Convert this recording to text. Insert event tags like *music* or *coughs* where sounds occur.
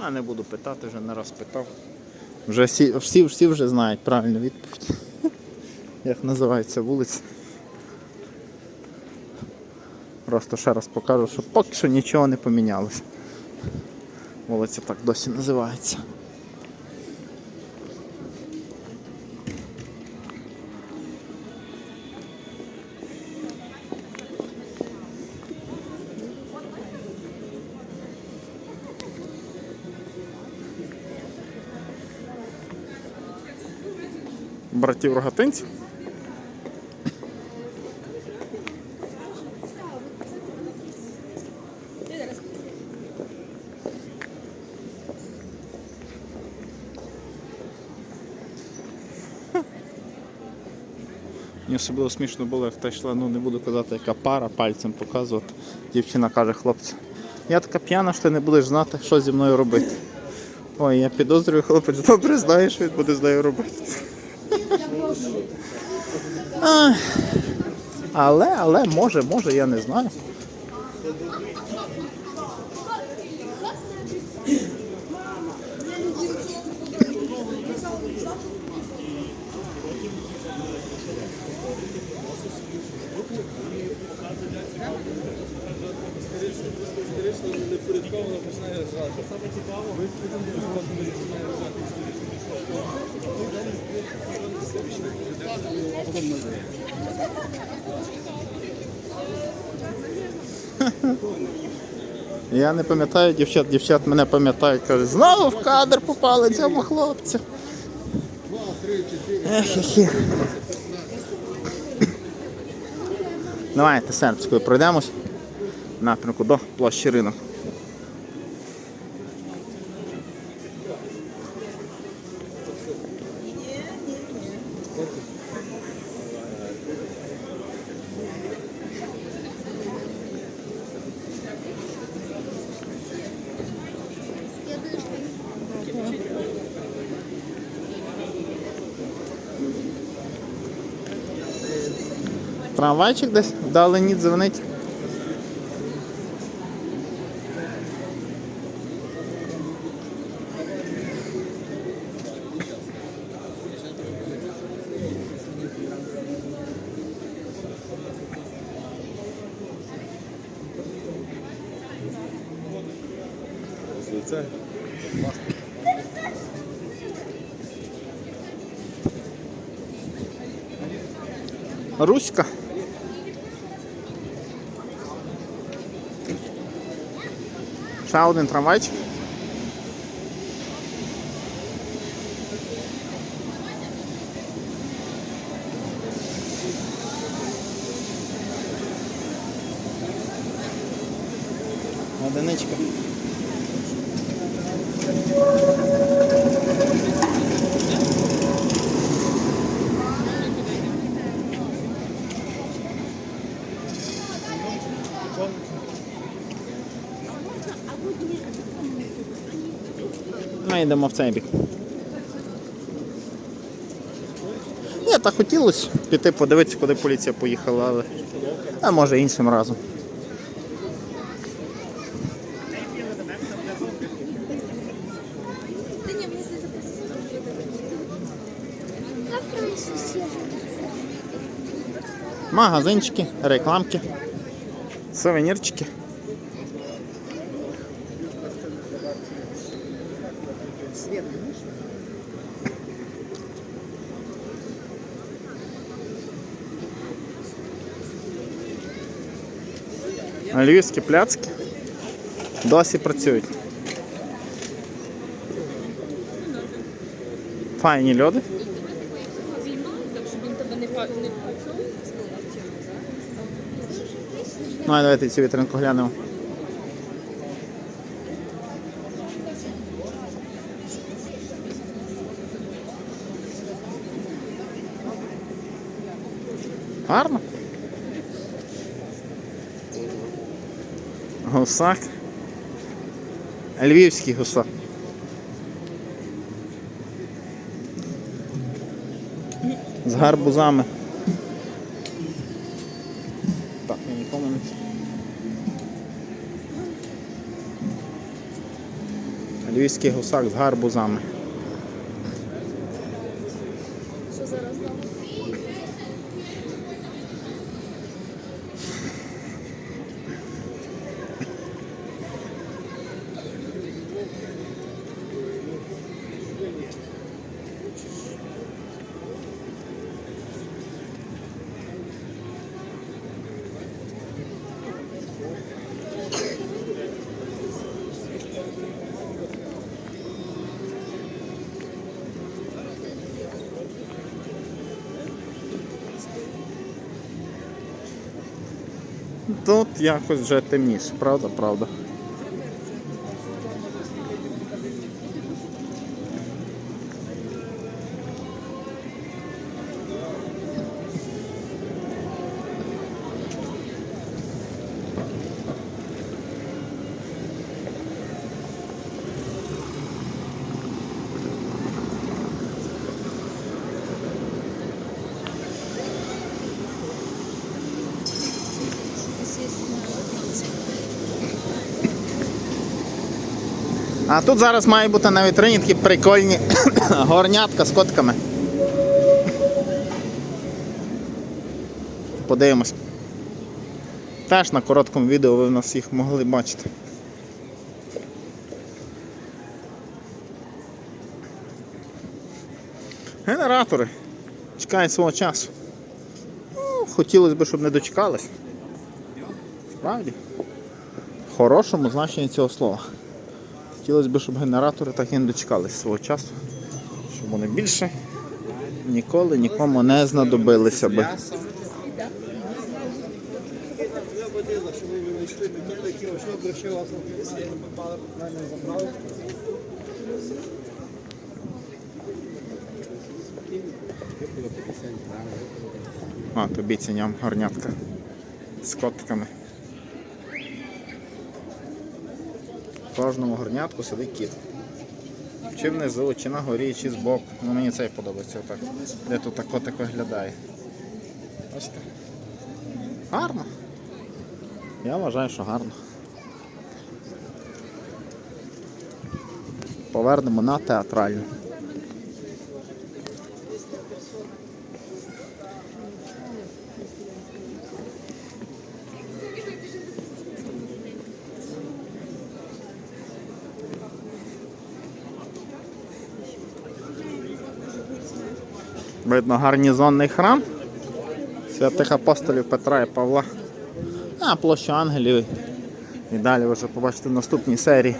А не буду питати, вже не раз питав. Вже всі, всі, всі вже знають правильну відповідь. *laughs* Як називається вулиця. Просто ще раз покажу, що поки що нічого не помінялося. Вулиця так досі називається. Братів рогатинців. Мені особливо смішно було, як та йшла, ну не буду казати, яка пара пальцем показувати. Дівчина каже хлопцю, я така п'яна, що ти не будеш знати, що зі мною робити. Ой, я підозрюю, хлопець добре знає, що він буде з нею робити. Ай. Але, але, може, може, я не знаю. *laughs* Я не пам'ятаю дівчат, дівчат мене пам'ятають, кажуть, знову в кадр попали цьому хлопцю. Ех, ех, ех. Давайте сербською пройдемось напрямку до площі ринок. Трамвайчик десь вдалині дзвонить. Це Руська. Ще один трамвайчик. Ми йдемо в цей бік. Ні, так хотілося піти подивитися, куди поліція поїхала, але а може іншим разом. Магазинчики, рекламки, сувенірчики. Львівські пляцки досі працюють. Файні льоди. Ну, а давайте цю вітринку глянемо. Гарно. Гусак. Львівський гусак. З гарбузами. Так, я нікому не це. Львівський гусак з гарбузами. Що зараз Тут якось вже темніше, правда, правда. А тут зараз має бути на вітрині такі прикольні *coughs* горнятка з котками. Подивимось. Теж на короткому відео ви в нас їх могли бачити. Генератори. Чекають свого часу. Ну, хотілося б, щоб не дочекались. Справді. В хорошому значенні цього слова. Хотілося б, щоб генератори так і не дочекались свого часу, щоб вони більше ніколи нікому не знадобилися би. А, тобі ціням гарнятка з котками. Кожному горнятку сидить кіт. Чи внизу, чи на горі, чи збоку. Ну мені цей подобається отак. Де тут так котик виглядає. Бачите? Гарно. Я вважаю, що гарно. Повернемо на театральну. Видно гарнізонний храм святих апостолів Петра і Павла. А площа ангелів. І далі ви вже побачите в наступній серії.